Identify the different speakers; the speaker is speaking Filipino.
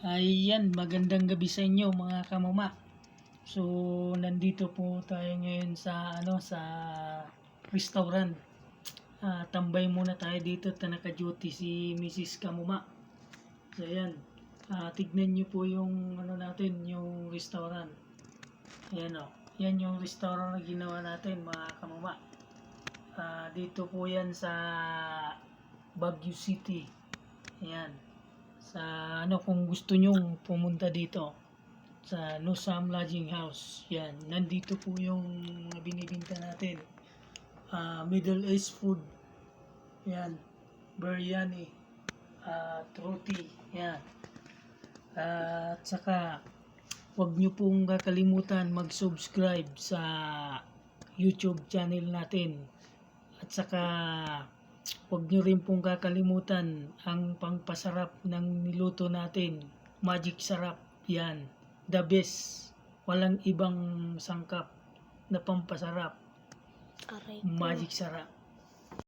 Speaker 1: Ayan, magandang gabi sa inyo mga kamama. So, nandito po tayo ngayon sa ano sa restaurant. Ah, tambay muna tayo dito at naka-duty si Mrs. Kamuma. So, ayan. Ah, tignan niyo po yung ano natin, yung restaurant. Ayan o. Yan yung restaurant na ginawa natin mga kamama. Ah, dito po yan sa Baguio City. Ayan sa ano kung gusto nyong pumunta dito sa Nusam Lodging House. Yan, nandito po yung binibinta natin. Ah, Middle East food. Yan, biryani, at roti. Yan. Ah, at saka huwag nyo pong kakalimutan mag-subscribe sa YouTube channel natin. At saka Huwag nyo rin pong kakalimutan ang pangpasarap ng niluto natin. Magic sarap. Yan. The best. Walang ibang sangkap na pampasarap.
Speaker 2: Aray ko.
Speaker 1: Magic sarap.